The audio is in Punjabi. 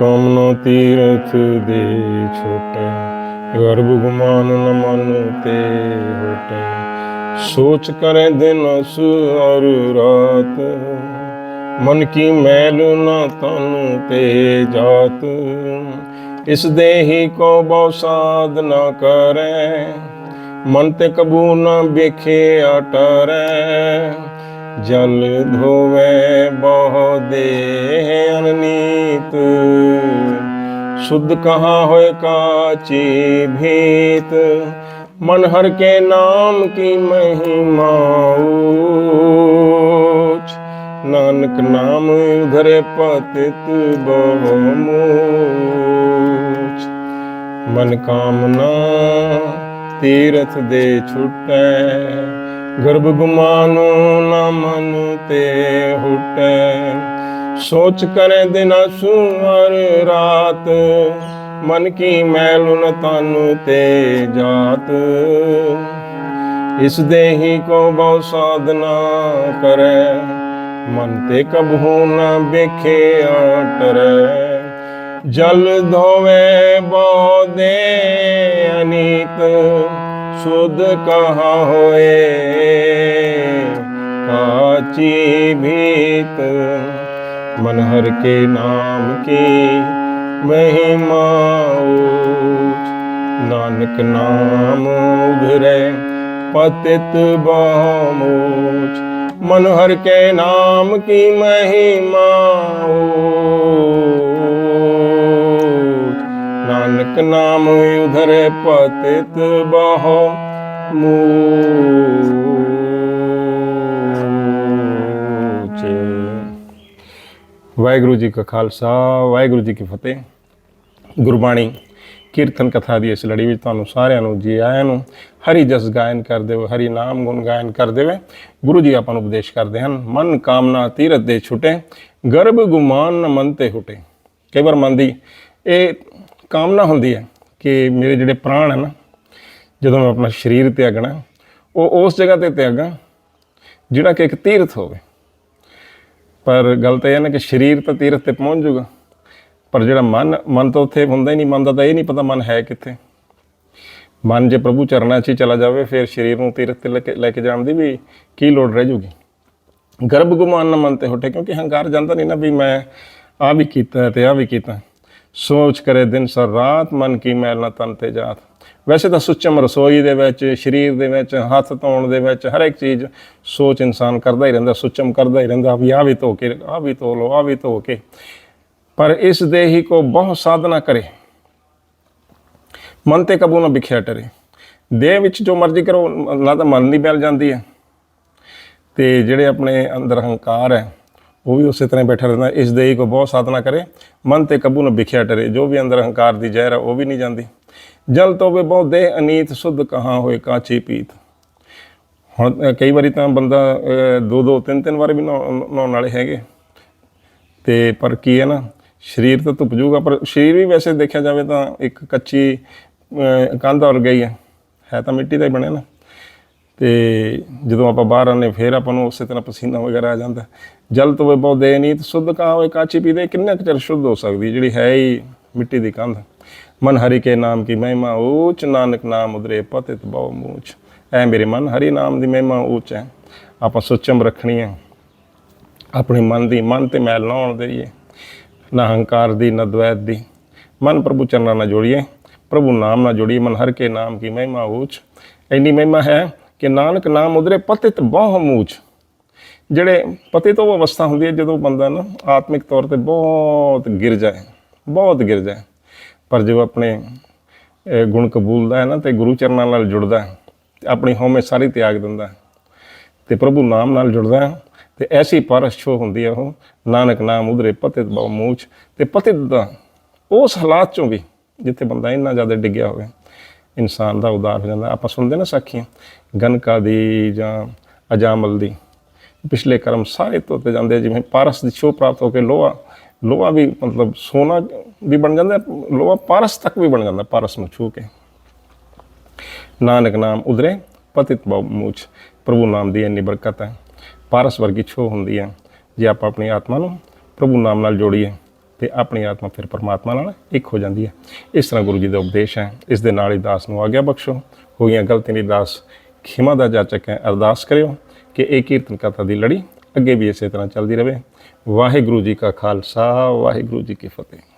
ਕਾਮਨਾ ਤੀਰਥ ਦੇ ਛੋਟੇ। ਗਰਭ ਗੁਮਾਨ ਨ ਮਨ ਤੇ ਹੋਟੇ। ਸੋਚ ਕਰੇ ਦਿਨ ਸੁਰ ਰਾਤ। ਮਨ ਕੀ ਮੈਲ ਨ ਤਨ ਤੇ ਜਾਤ। ਇਸ ਦੇਹੀ ਕੋ ਬਹੁ ਸਾਧ ਨ ਕਰੈ। ਮਨ ਤੇ ਕਬੂ ਨ ਵੇਖੇ ਅਟਰੈ। ਜਲ ਧੋਵੇ ਬਹੁ ਦੇ ਸੁਧ ਕਹਾ ਹੋਏ ਕਾਚੀ ਭੀਤ? ਮਨ ਹਰ ਕੇ ਨਾਮ ਕੀ ਮਹਿਮਾ ਉੱਚ ਨਾਨਕ ਨਾਮ ਉਧਰੇ ਪਤਿਤ ਬਹੁ ਮੂਚ। ਮਨ ਕਾਮਨਾ ਤੀਰਥ ਦੇ ਛੁਟੈ, ਗਰਭ ਗੁਮਾਨੋ ਨਾ ਮਨ ਤੇ ਹੁਟੈ। ਸੋਚ ਕਰੇ ਦਿਨ ਸੁਰ ਰਾਤ, ਮਨ ਕੀ ਮੈਲ ਨ ਤਨ ਤੇ ਜਾਤ। ਇਸ ਦੇਹੀ ਕੋ ਬਹੁ ਸਾਧਨਾ ਕਰੈ, ਮਨ ਤੇ ਕਬਹੂ ਨ ਵੇਖੇ ਆਟਰੈ ਜਲ ਧੋਵੇ ਬਹੁ ਦੇ ਅਨੀਤ, ਸੁਧ ਕਹਾ ਹੋਏ ਕਾਚੀ ਭੀਤ। ਮਨ ਹਰ ਕੇ ਨਾਮ ਕੀ ਮਹਿਮਾ ਉੱਚ ਨਾਨਕ ਨਾਮ ਉਧਰੇ ਪਤਿਤ ਬਾਮੋਚ ਮਨ ਹਰ ਕੇ ਨਾਮ ਕੀ ਮਹਿਮਾ ਨਾਨਕ ਨਾਮ ਉਧਰ ਪਤਿਤ ਬਾਹੋ ਮੂਚ ਵਾਹਿਗੁਰੂ ਜੀ ਕਾ ਖਾਲਸਾ, ਵਾਹਿਗੁਰੂ ਜੀ ਕੀ ਫਤਿਹ। ਗੁਰਬਾਣੀ ਕੀਰਤਨ ਕਥਾ ਦੀ ਇਸ ਲੜੀ ਵਿੱਚ ਤੁਹਾਨੂੰ ਸਾਰਿਆਂ ਨੂੰ, ਜੀ ਆਇਆਂ ਨੂੰ ਹਰੀ ਜਸ ਗਾਇਨ ਕਰਦੇ ਹੋਏ ਹਰੀ ਨਾਮ ਗੁਣ ਗਾਇਨ ਕਰਦੇ ਹੋਏ ਗੁਰੂ ਜੀ ਆਪਾਂ ਨੂੰ ਉਪਦੇਸ਼ ਕਰਦੇ ਹਨ, ਮਨ ਕਾਮਨਾ ਤੀਰਥ ਦੇ ਛੁਟੇ, ਗਰਭ ਗੁਮਾਨ ਨ ਮਨ ਤੇ ਹੁਟੇ। ਕਈ ਵਾਰ ਮਨ ਦੀ ਇਹ ਕਾਮਨਾ ਹੁੰਦੀ ਹੈ ਕਿ ਮੇਰੇ ਜਿਹੜੇ ਪ੍ਰਾਣ ਹਨ, ਜਦੋਂ ਮੈਂ ਆਪਣਾ ਸਰੀਰ ਤਿਆਗਣਾ, ਉਹ ਉਸ ਜਗ੍ਹਾ ਤੇ ਤਿਆਗਾਂ, ਜਿਹੜਾ ਕਿ ਇੱਕ ਤੀਰਥ ਹੋਵੇ। ਪਰ ਗੱਲ ਤਾਂ ਇਹ ਨਾ ਕਿ ਸਰੀਰ ਤਾਂ ਤੀਰਥ ਤੇ ਪਹੁੰਚ ਜਾਊਗਾ। ਪਰ ਜਿਹੜਾ ਮਨ ਮਨ ਤਾਂ ਉੱਥੇ ਹੁੰਦਾ ਹੀ ਨਹੀਂ, ਮਨ ਦਾ ਤਾਂ ਇਹ ਨਹੀਂ ਪਤਾ ਮਨ ਹੈ ਕਿੱਥੇ। ਮਨ ਜੇ ਪ੍ਰਭੂ ਚਰਨਾਂ 'ਚ ਹੀ ਚਲਾ ਜਾਵੇ, ਫਿਰ ਸਰੀਰ ਨੂੰ ਤੀਰਥ ਤੇ ਲੈ ਕੇ ਲੈ ਕੇ ਜਾਣ ਦੀ ਵੀ ਕੀ ਲੋੜ ਰਹਿ ਜੂਗੀ। ਗਰਭ ਗੁਮਾਨ ਨਾ ਮਨ ਤੇ ਹੁਟੇ, ਕਿਉਂਕਿ ਹੰਕਾਰ ਜਾਂਦਾ ਨਹੀਂ ਨਾ ਵੀ ਮੈਂ ਆ ਵੀ ਕੀਤਾ ਤੇ ਆ ਵੀ ਕੀਤਾ। ਸੋਚ ਕਰੇ ਦਿਨ ਸਰ ਰਾਤ ਮਨ ਕੀ ਮੈਲ ਨਾ ਤਨ ਤੇ ਜਾਤ। ਵੈਸੇ ਤਾਂ ਸੁੱਚਮ ਰਸੋਈ ਦੇ ਵਿੱਚ, ਸਰੀਰ ਦੇ ਵਿੱਚ, ਹੱਥ ਧੋਣ ਦੇ ਵਿੱਚ ਹਰ ਇੱਕ ਚੀਜ਼ ਸੋਚ ਇਨਸਾਨ ਕਰਦਾ ਹੀ ਰਹਿੰਦਾ, ਸੁੱਚਮ ਕਰਦਾ ਹੀ ਰਹਿੰਦਾ, ਵੀ ਆ ਵੀ ਧੋ ਕੇ ਆ ਵੀ ਧੋ ਲੋ ਆ ਵੀ ਧੋ ਕੇ। ਪਰ ਇਸ ਦੇਹੀ ਕੋ ਬਹੁਤ ਸਾਧਨਾ ਕਰੇ। ਮਨ ਤੇ ਕਬੂ ਨਾ ਵਿਖਿਆ ਟਰੇ। ਦੇਹ ਵਿੱਚ ਜੋ ਮਰਜ਼ੀ ਕਰੋ, ਨਾ ਤਾਂ ਮਨ ਨਹੀਂ ਮਿਲ ਜਾਂਦੀ ਹੈ। ਤੇ ਜਿਹੜੇ ਆਪਣੇ ਅੰਦਰ ਹੰਕਾਰ ਹੈ, ਉਹ ਵੀ ਉਸੇ ਤਰ੍ਹਾਂ ਬੈਠਾ ਰਹਿੰਦਾ। ਇਸ ਦੇਹੀ ਕੋ ਬਹੁਤ ਸਾਧਨਾ ਕਰੇ, ਮਨ ਤੇ ਕਬੂ ਨਾ ਵਿਖਿਆ ਟਰੇ। ਜੋ ਵੀ ਅੰਦਰ ਹੰਕਾਰ ਦੀ ਜ਼ਹਿਰ ਹੈ, ਉਹ ਵੀ ਨਹੀਂ ਜਾਂਦੀ। ਜਲ ਤੋਂ ਵੇ ਦੇਹ ਅਨੀਤ ਸੁਧ ਕਹਾਂ ਹੋਏ ਕਾਚੇ ਪੀਤ। ਹੁਣ ਕਈ ਵਾਰੀ ਤਾਂ ਬੰਦਾ ਦੋ ਦੋ ਤਿੰਨ ਤਿੰਨ ਵਾਰ ਵੀ ਨਹਾਉ- ਨਹਾਉਣ ਵਾਲੇ ਹੈਗੇ। ਤੇ ਪਰ ਕੀ ਹੈ ਨਾ ਸਰੀਰ ਤਾਂ ਧੁੱਪ ਜੂਗਾ ਪਰ ਸਰੀਰ ਵੀ ਵੈਸੇ ਦੇਖਿਆ ਜਾਵੇ ਤਾਂ ਇੱਕ ਕੱਚੀ ਅਹ, ਕੰਧ ਵਰਗਾ ਹੀ ਹੈ। ਹੈ ਤਾਂ ਮਿੱਟੀ ਦਾ ਹੀ ਬਣਿਆ ਨਾ। ਤੇ ਜਦੋਂ ਆਪਾਂ ਬਾਹਰ ਆਨੇ ਫਿਰ ਆਪਾਂ ਨੂੰ ਉਸੇ ਤਰ੍ਹਾਂ ਪਸੀਨਾ ਵਗੈਰਾ ਆ ਜਾਂਦਾ। ਜਲ ਤੋਂ ਵੇ ਬਹੁ ਦੇ ਨਹੀਂ ਸੁੱਧ ਕਾ ਹੋਏ ਕਾਚੀ ਪੀਦੇ ਕਿੰਨਾ ਕੁ ਚਿਰ ਸ਼ੁੱਧ ਹੋ ਸਕਦੀ ਜਿਹੜੀ ਹੈ ਹੀ ਮਿੱਟੀ ਦੀ ਕੰਧ। ਮਨ ਹਰੀ ਕੇ ਨਾਮ ਕੀ ਮਹਿਮਾ ਊਚ, ਨਾਨਕ ਨਾਮ ਉਦਰੇ ਪਤਿਤ ਬਹੁ ਮੂਚ। ਐ ਮੇਰੇ ਮਨ ਹਰੀ ਨਾਮ ਦੀ ਮਹਿਮਾ ਊਚ ਹੈ ਆਪਾਂ ਸੁਚਮ ਰੱਖਣੀ ਹੈ ਆਪਣੇ ਮਨ ਦੀ ਮਨ ਤੇ ਮੈਲ ਨਾ ਆਉਣ ਦੇਈਏ। ਨਾ ਹੰਕਾਰ ਦੀ, ਨਾ ਦ્વੈਤ ਦੀ। ਮਨ ਪ੍ਰਭੂ ਚਰਨਾਂ ਨਾਲ ਜੋੜੀਏ। ਪ੍ਰਭੂ ਨਾਮ ਨਾਲ ਜੋੜੀਏ। ਮਨ ਹਰ ਕੇ ਨਾਮ ਕੀ ਮਹਿਮਾ ਊਚ। ਇੰਨੀ ਮਹਿਮਾ ਹੈ ਕਿ ਨਾਨਕ ਨਾਮ ਉਧਰੇ ਪਤਿਤ ਬਹੁ ਮੂਚ। ਜਿਹੜੇ ਪਤਿਤ ਉਹ ਅਵਸਥਾ ਹੁੰਦੀ ਹੈ ਜਦੋਂ ਬੰਦਾ ਨਾ ਆਤਮਿਕ ਤੌਰ ਤੇ ਬਹੁਤ ਗਿਰ ਜਾਏ। ਬਹੁਤ ਗਿਰ ਜਾਏ ਪਰ ਜਦੋਂ ਆਪਣੇ ਅਹ, ਗੁਣ ਕਬੂਲਦਾ ਹੈ ਨਾ ਤੇ ਗੁਰੂ ਚਰਨਾਂ ਨਾਲ ਜੁੜਦਾ ਹੈ ਤੇ ਆਪਣੀ ਹਉਮੈ ਸਾਰੀ ਤਿਆਗ ਦਿੰਦਾ ਹੈ ਤੇ ਪ੍ਰਭੂ ਨਾਮ ਨਾਲ ਜੁੜਦਾ ਹੈ ਤੇ ਐਸੀ ਪਰਸ਼ੋ ਹੁੰਦੀ ਹੈ ਉਹ ਨਾਨਕ ਨਾਮ ਉਧਰੇ ਪਤਿਤ ਬਹੁ ਮੂਚ ਤੇ ਪਤਿਤ ਦਾ ਉਸ ਹਾਲਾਤ ਚੋਂ ਵੀ ਜਿੱਥੇ ਬੰਦਾ ਇੰਨਾ ਜ਼ਿਆਦਾ ਡਿੱਗਿਆ ਹੋਵੇ ਇਨਸਾਨ ਦਾ ਉਦਾਰ ਹੋ ਜਾਂਦਾ। ਆਪਾਂ ਸੁਣਦੇ ਨਾ ਸਾਖੀਆਂ ਗਨਕਾ ਦੀ ਜਾਂ ਅਜਾਮਲ ਦੀ ਪਿਛਲੇ ਕਰਮ ਸਾਰੇ ਧੋਤੇ ਜਾਂਦੇ ਆ, ਜਿਵੇਂ ਪਾਰਸ ਦੀ ਛੋਹ ਪ੍ਰਾਪਤ ਹੋ ਕੇ ਲੋਹਾ ਲੋਹਾ ਵੀ ਮਤਲਬ ਸੋਨਾ ਵੀ ਬਣ ਜਾਂਦਾ, ਲੋਹਾ ਪਾਰਸ ਤੱਕ ਵੀ ਬਣ ਜਾਂਦਾ, ਪਾਰਸ ਨੂੰ ਛੂ ਕੇ। ਨਾਨਕ ਨਾਮ ਉਧਰੇ, ਪਤਿਤ ਬਉ ਮੂਚ ਪ੍ਰਭੂ ਨਾਮ ਦੀ ਇੰਨੀ ਬਰਕਤ ਹੈ। ਪਾਰਸ ਵਰਗੀ ਛੋ ਹੁੰਦੀ ਹੈ। ਜੇ ਆਪਾਂ ਆਪਣੀ ਆਤਮਾ ਨੂੰ ਪ੍ਰਭੂ ਨਾਮ ਨਾਲ ਜੋੜੀਏ, ਤੇ ਆਪਣੀ ਆਤਮਾ ਫਿਰ ਪਰਮਾਤਮਾ ਨਾਲ ਇੱਕ ਹੋ ਜਾਂਦੀ ਹੈ। ਇਸ ਤਰ੍ਹਾਂ ਗੁਰੂ ਜੀ ਦਾ ਉਪਦੇਸ਼ ਹੈ। ਇਸ ਦੇ ਨਾਲ ਹੀ ਦਾਸ ਨੂੰ ਆਗਿਆ ਬਖਸ਼ੋ। ਹੋਈਆਂ ਗਲਤੀਆਂ ਦੀ ਦਾਸ ਖਿਮਾ ਦਾ ਜਾਚਕ ਹੈ। ਅਰਦਾਸ ਕਰਿਓ ਕਿ ਇਹ ਕੀਰਤਨ ਕਥਾ ਦੀ ਲੜੀ ਅੱਗੇ ਵੀ ਇਸੇ ਤਰ੍ਹਾਂ ਚੱਲਦੀ ਰਹੇ ਵਾਹਿਗੁਰੂ ਜੀ ਕਾ ਖਾਲਸਾ ਵਾਹਿਗੁਰੂ ਜੀ ਕੀ ਫਤਿਹ।